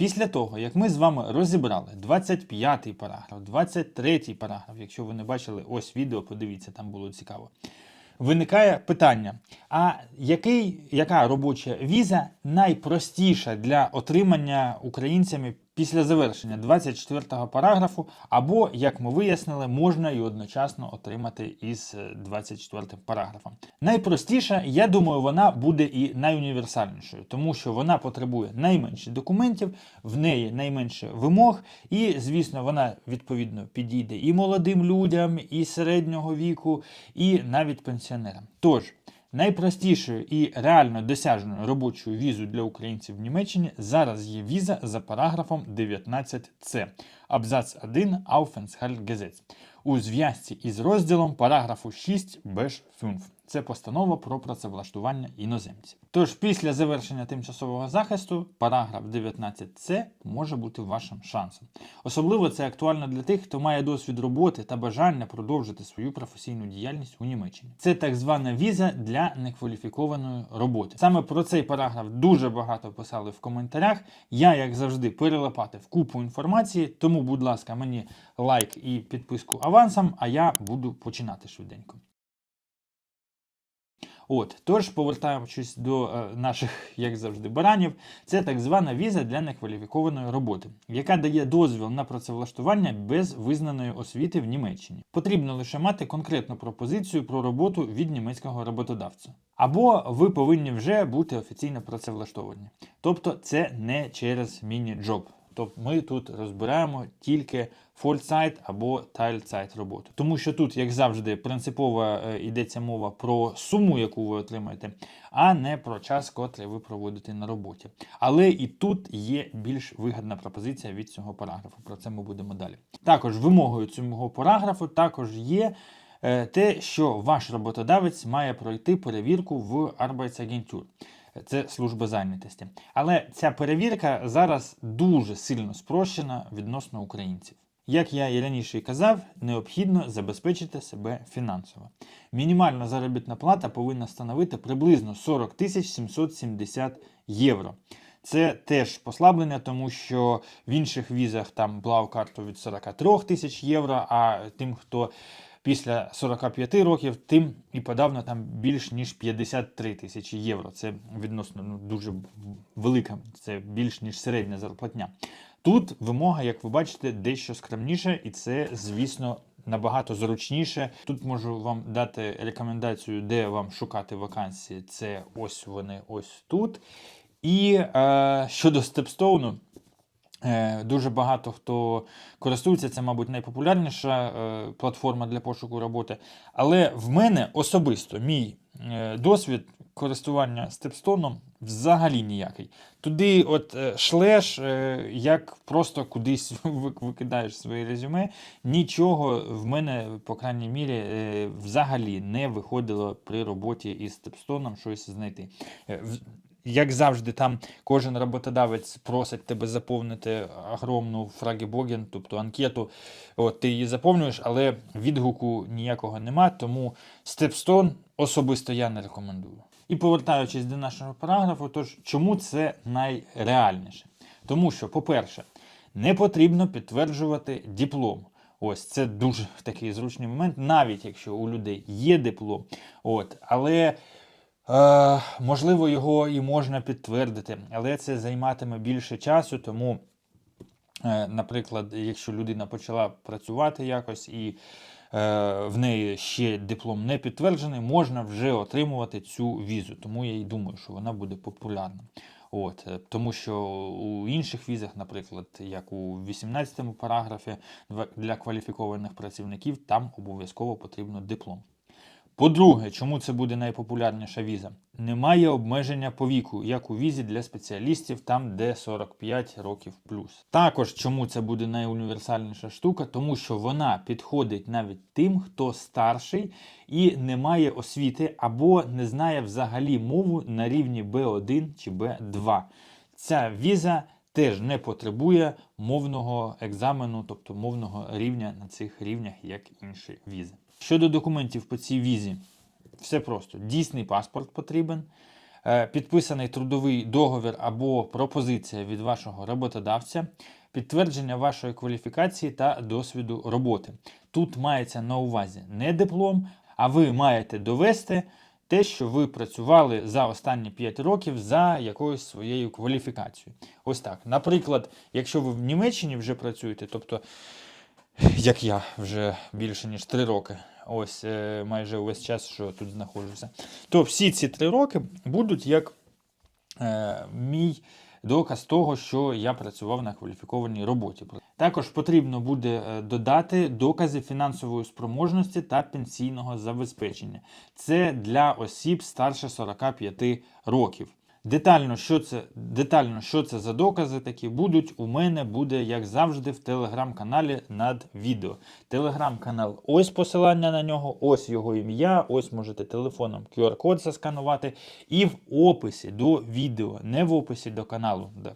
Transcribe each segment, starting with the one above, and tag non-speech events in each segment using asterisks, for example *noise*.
Після того, як ми з вами розібрали 25-й параграф, 23-й параграф, якщо ви не бачили ось відео, подивіться, там було цікаво. Виникає питання: а який, яка робоча віза найпростіша для отримання українцями після завершення 24-го параграфу, або, як ми вияснили, можна і одночасно отримати із 24-м параграфом? Найпростіша, я думаю, вона буде і найуніверсальнішою, тому що вона потребує найменше документів, в неї найменше вимог, і, звісно, вона відповідно підійде і молодим людям, і середнього віку, і навіть пенсіонерам. Тож. Найпростішою і реально досяжною робочою візою для українців в Німеччині зараз є віза за параграфом 19c, абзац 1 Aufenthaltgesetz у зв'язці із розділом параграфу 6 Беш 5. Це постанова про працевлаштування іноземців. Тож після завершення тимчасового захисту параграф 19c може бути вашим шансом. Особливо це актуально для тих, хто має досвід роботи та бажання продовжити свою професійну діяльність у Німеччині. Це так звана віза для некваліфікованої роботи. Саме про цей параграф дуже багато писали в коментарях. Я, як завжди, перелопатив купу інформації, тому, будь ласка, мені лайк і підписку авансом, а я буду починати швиденько. От, тож, повертаючись до е, наших, як завжди, баранів, це так звана віза для некваліфікованої роботи, яка дає дозвіл на працевлаштування без визнаної освіти в Німеччині. Потрібно лише мати конкретну пропозицію про роботу від німецького роботодавця. Або ви повинні вже бути офіційно працевлаштовані. Тобто це не через міні-джоб. Тобто ми тут розбираємо тільки фольцайт або тайльцайт роботу. Тому що тут, як завжди, принципово е, йдеться мова про суму, яку ви отримаєте, а не про час, котрий ви проводите на роботі. Але і тут є більш вигідна пропозиція від цього параграфу. Про це ми будемо далі. Також вимогою цього параграфу також є. е, Те, що ваш роботодавець має пройти перевірку в Arbeitsagentur. Це служба зайнятості. Але ця перевірка зараз дуже сильно спрощена відносно українців. Як я і раніше казав, необхідно забезпечити себе фінансово. Мінімальна заробітна плата повинна становити приблизно 40 тисяч 770 євро. Це теж послаблення, тому що в інших візах там блау-карту від 43 тисяч євро, а тим, хто після 45 років, тим і подавно там більш ніж 53 тисячі євро. Це відносно ну, дуже велика, це більш ніж середня зарплатня. Тут вимога, як ви бачите, дещо скромніша, і це, звісно, набагато зручніше. Тут можу вам дати рекомендацію, де вам шукати вакансії. Це ось вони ось тут. І е, щодо степстоуну, Дуже багато хто користується, це, мабуть, найпопулярніша е, платформа для пошуку роботи. Але в мене особисто мій е, досвід користування степстоном взагалі ніякий. Туди от е, шлеш, е, як просто кудись *laughs* викидаєш своє резюме, нічого в мене, по крайній мірі, е, взагалі не виходило при роботі із степстоном щось знайти. Як завжди, там кожен роботодавець просить тебе заповнити огромну фрагібоген, тобто анкету. От, ти її заповнюєш, але відгуку ніякого нема, тому Степстон особисто я не рекомендую. І повертаючись до нашого параграфу, тож чому це найреальніше? Тому що, по-перше, не потрібно підтверджувати диплом. Ось це дуже такий зручний момент, навіть якщо у людей є диплом. От, але Е, можливо, його і можна підтвердити, але це займатиме більше часу, тому, е, наприклад, якщо людина почала працювати якось і е, в неї ще диплом не підтверджений, можна вже отримувати цю візу. Тому я і думаю, що вона буде популярна. От, е, тому що у інших візах, наприклад, як у 18 параграфі для кваліфікованих працівників, там обов'язково потрібно диплом. По-друге, чому це буде найпопулярніша віза? Немає обмеження по віку, як у візі для спеціалістів, там де 45 років плюс. Також чому це буде найуніверсальніша штука, тому що вона підходить навіть тим, хто старший і не має освіти або не знає взагалі мову на рівні B1 чи B2. Ця віза теж не потребує мовного екзамену, тобто мовного рівня на цих рівнях, як інші візи. Щодо документів по цій візі, все просто. Дійсний паспорт потрібен, е, підписаний трудовий договір або пропозиція від вашого роботодавця, підтвердження вашої кваліфікації та досвіду роботи. Тут мається на увазі не диплом, а ви маєте довести те, що ви працювали за останні 5 років за якоюсь своєю кваліфікацією. Ось так. Наприклад, якщо ви в Німеччині вже працюєте, тобто, як я вже більше ніж 3 роки, ось е, майже увесь час, що тут знаходжуся, то всі ці 3 роки будуть як е, мій доказ того, що я працював на кваліфікованій роботі. Також потрібно буде е, додати докази фінансової спроможності та пенсійного забезпечення. Це для осіб старше 45 років. Детально, що це, детально, що це за докази такі будуть, у мене буде, як завжди, в телеграм-каналі над відео. Телеграм-канал, ось посилання на нього, ось його ім'я, ось можете телефоном QR-код засканувати. І в описі до відео, не в описі до каналу, да,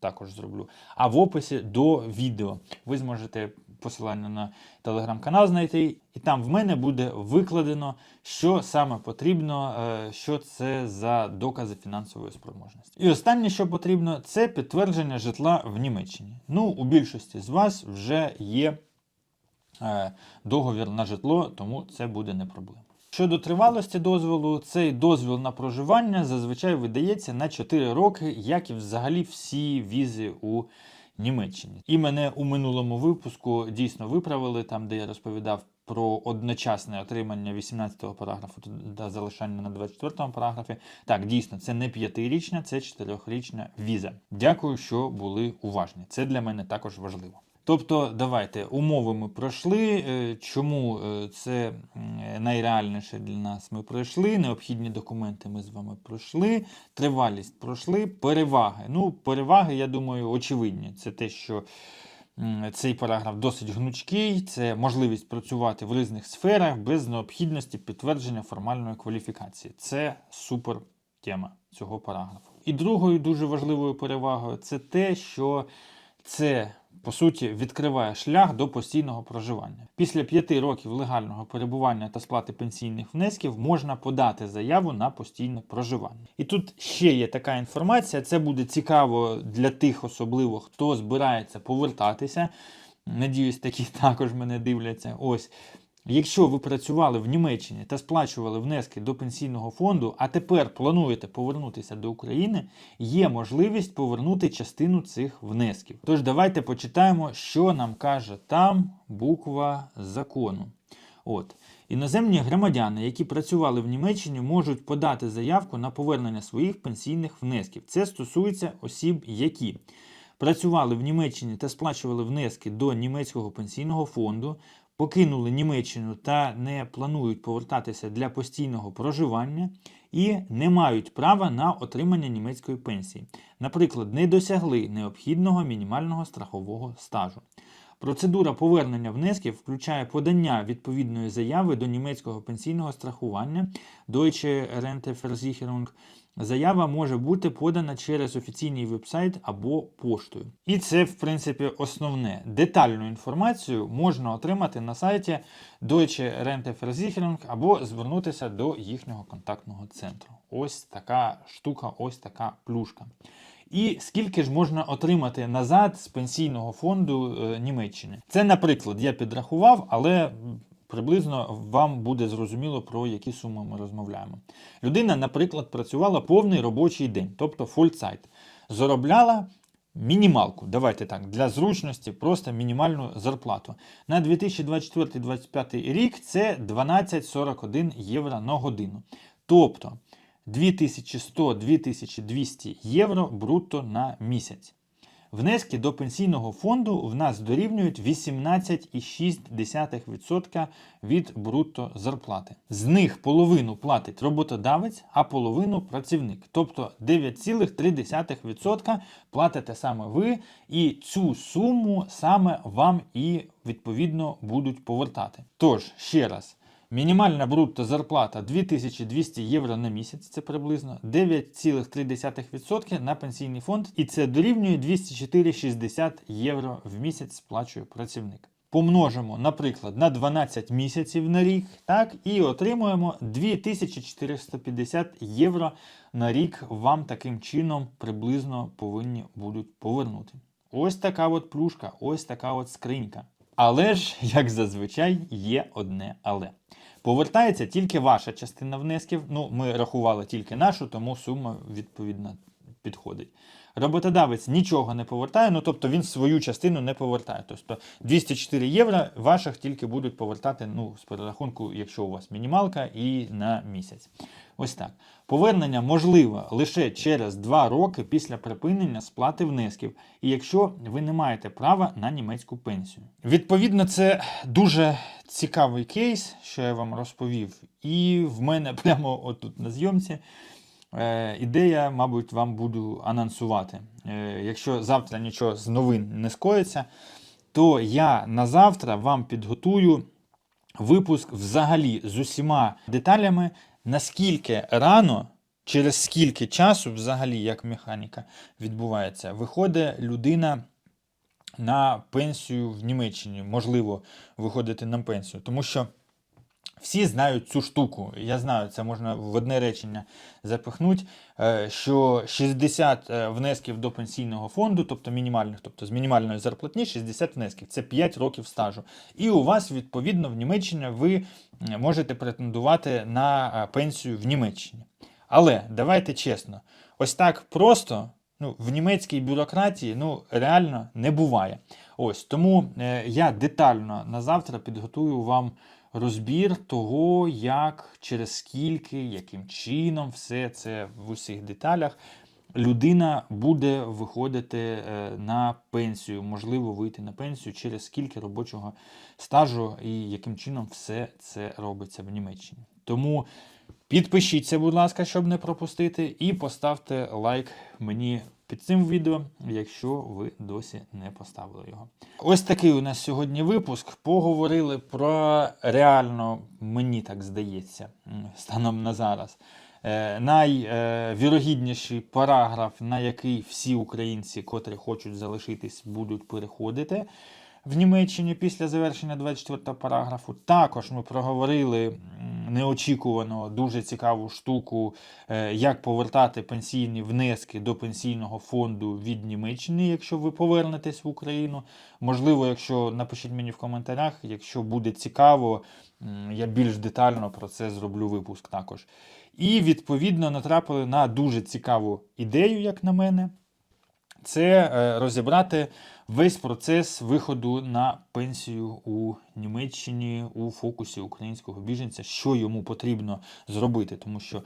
також зроблю, а в описі до відео. Ви зможете посилання на телеграм-канал знайти, і там в мене буде викладено, що саме потрібно, е, що це за докази фінансової спроможності. І останнє, що потрібно, це підтвердження житла в Німеччині. Ну, у більшості з вас вже є е, договір на житло, тому це буде не проблема. Щодо тривалості дозволу, цей дозвіл на проживання зазвичай видається на 4 роки, як і взагалі всі візи у Німеччині. І мене у минулому випуску дійсно виправили, там де я розповідав про одночасне отримання 18-го параграфу та залишання на 24-му параграфі. Так, дійсно, це не п'ятирічна, це чотирьохрічна віза. Дякую, що були уважні. Це для мене також важливо. Тобто, давайте умови ми пройшли. е, Чому е, це найреальніше для нас? Ми пройшли. Необхідні документи ми з вами пройшли. Тривалість пройшли. Переваги. Ну, переваги, я думаю, очевидні. Це те, що цей параграф досить гнучкий, це можливість працювати в різних сферах без необхідності підтвердження формальної кваліфікації. Це супер тема цього параграфу. І другою дуже важливою перевагою це те, що це по суті відкриває шлях до постійного проживання. Після п'яти років легального перебування та сплати пенсійних внесків можна подати заяву на постійне проживання. І тут ще є така інформація. Це буде цікаво для тих, особливо хто збирається повертатися. Надіюсь, такі *laughs* також мене дивляться. Ось. Якщо ви працювали в Німеччині та сплачували внески до пенсійного фонду, а тепер плануєте повернутися до України, є можливість повернути частину цих внесків. Тож давайте почитаємо, що нам каже там буква закону. От. Іноземні громадяни, які працювали в Німеччині, можуть подати заявку на повернення своїх пенсійних внесків. Це стосується осіб, які працювали в Німеччині та сплачували внески до німецького пенсійного фонду, покинули Німеччину та не планують повертатися для постійного проживання і не мають права на отримання німецької пенсії, наприклад, не досягли необхідного мінімального страхового стажу. Процедура повернення внесків включає подання відповідної заяви до німецького пенсійного страхування Deutsche Renteversicherung. Заява може бути подана через офіційний вебсайт або поштою. І це, в принципі, основне. Детальну інформацію можна отримати на сайті Deutsche Renteversicherung або звернутися до їхнього контактного центру. Ось така штука, ось така плюшка. І скільки ж можна отримати назад з пенсійного фонду е, Німеччини? Це, наприклад, я підрахував, але приблизно вам буде зрозуміло, про які суми ми розмовляємо. Людина, наприклад, працювала повний робочий день, тобто фульцайт, заробляла. Мінімалку, давайте так, для зручності, просто мінімальну зарплату. На 2024-2025 рік це 12,41 євро на годину. Тобто 2100-2200 євро брутто на місяць. Внески до пенсійного фонду в нас дорівнюють 18,6% від брутто зарплати. З них половину платить роботодавець, а половину працівник. Тобто 9,3% платите саме ви, і цю суму саме вам і відповідно будуть повертати. Тож, ще раз. Мінімальна брутто зарплата 2200 євро на місяць, це приблизно 9,3% на пенсійний фонд, і це дорівнює 204,60 євро в місяць сплачує працівник. помножимо, наприклад, на 12 місяців на рік, так, і отримуємо 2450 євро на рік вам таким чином приблизно повинні будуть повернути. Ось така от плюшка, ось така от скринька. Але ж, як зазвичай, є одне але. Повертається тільки ваша частина внесків. Ну, ми рахували тільки нашу, тому сума відповідно підходить. Роботодавець нічого не повертає, ну тобто він свою частину не повертає. Тобто 204 євро ваших тільки будуть повертати ну, з перерахунку, якщо у вас мінімалка, і на місяць. Ось так. Повернення можливе лише через 2 роки після припинення сплати внесків, і якщо ви не маєте права на німецьку пенсію. Відповідно, це дуже цікавий кейс, що я вам розповів. І в мене *laughs* прямо отут на зйомці. Е, ідея, мабуть, вам буду анонсувати. Е, якщо завтра нічого з новин не скоїться, то я на завтра вам підготую випуск взагалі з усіма деталями, наскільки рано, через скільки часу, взагалі, як механіка відбувається, виходить людина на пенсію в Німеччині. Можливо, виходити на пенсію. Тому що всі знають цю штуку. Я знаю, це можна в одне речення запихнути, е, що 60 е, внесків до пенсійного фонду, тобто мінімальних, тобто з мінімальної зарплатні 60 внесків, це 5 років стажу. І у вас, відповідно, в Німеччині ви можете претендувати на е, пенсію в Німеччині. Але давайте чесно, ось так просто. Ну, в німецькій бюрократії ну, реально не буває. Ось тому е, я детально на завтра підготую вам розбір того, як, через скільки, яким чином все це в усіх деталях людина буде виходити е, на пенсію, можливо, вийти на пенсію через скільки робочого стажу і яким чином все це робиться в Німеччині. Тому підпишіться, будь ласка, щоб не пропустити, і поставте лайк мені під цим відео, якщо ви досі не поставили його. Ось такий у нас сьогодні випуск. Поговорили про реально, мені так здається, станом на зараз. Е, найвірогідніший параграф, на який всі українці, котрі хочуть залишитись, будуть переходити в Німеччині після завершення 24 параграфу. Також ми проговорили неочікувано дуже цікаву штуку, е, як повертати пенсійні внески до пенсійного фонду від Німеччини, якщо ви повернетесь в Україну. Можливо, якщо напишіть мені в коментарях, якщо буде цікаво, я більш детально про це зроблю випуск також. І відповідно натрапили на дуже цікаву ідею, як на мене це е, розібрати весь процес виходу на пенсію у Німеччині у фокусі українського біженця, що йому потрібно зробити, тому що е,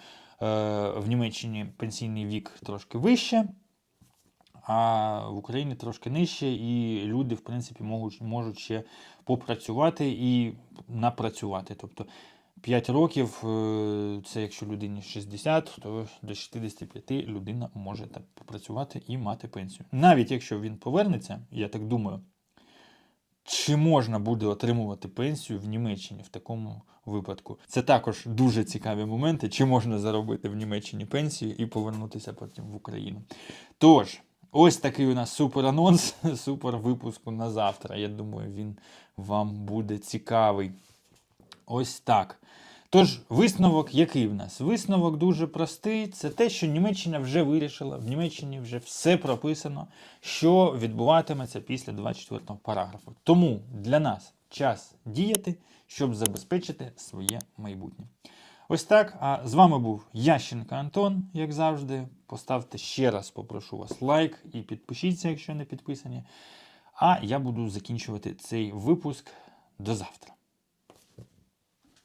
в Німеччині пенсійний вік трошки вище. А в Україні трошки нижче, і люди, в принципі, можуть, можуть ще попрацювати і напрацювати. Тобто 5 років, е, це якщо людині 60, то до 65 людина може так попрацювати і мати пенсію. Навіть якщо він повернеться, я так думаю, чи можна буде отримувати пенсію в Німеччині в такому випадку? Це також дуже цікаві моменти, чи можна заробити в Німеччині пенсію і повернутися потім в Україну. Тож, ось такий у нас супер анонс, *laughs* супер випуску на завтра. Я думаю, він вам буде цікавий. Ось так. Тож, висновок який в нас? Висновок дуже простий. Це те, що Німеччина вже вирішила, в Німеччині вже все прописано, що відбуватиметься після 24-го параграфу. Тому для нас час діяти, щоб забезпечити своє майбутнє. Ось так. А з вами був Ященко Антон, як завжди. Поставте ще раз, попрошу вас лайк і підпишіться, якщо не підписані. А я буду закінчувати цей випуск до завтра.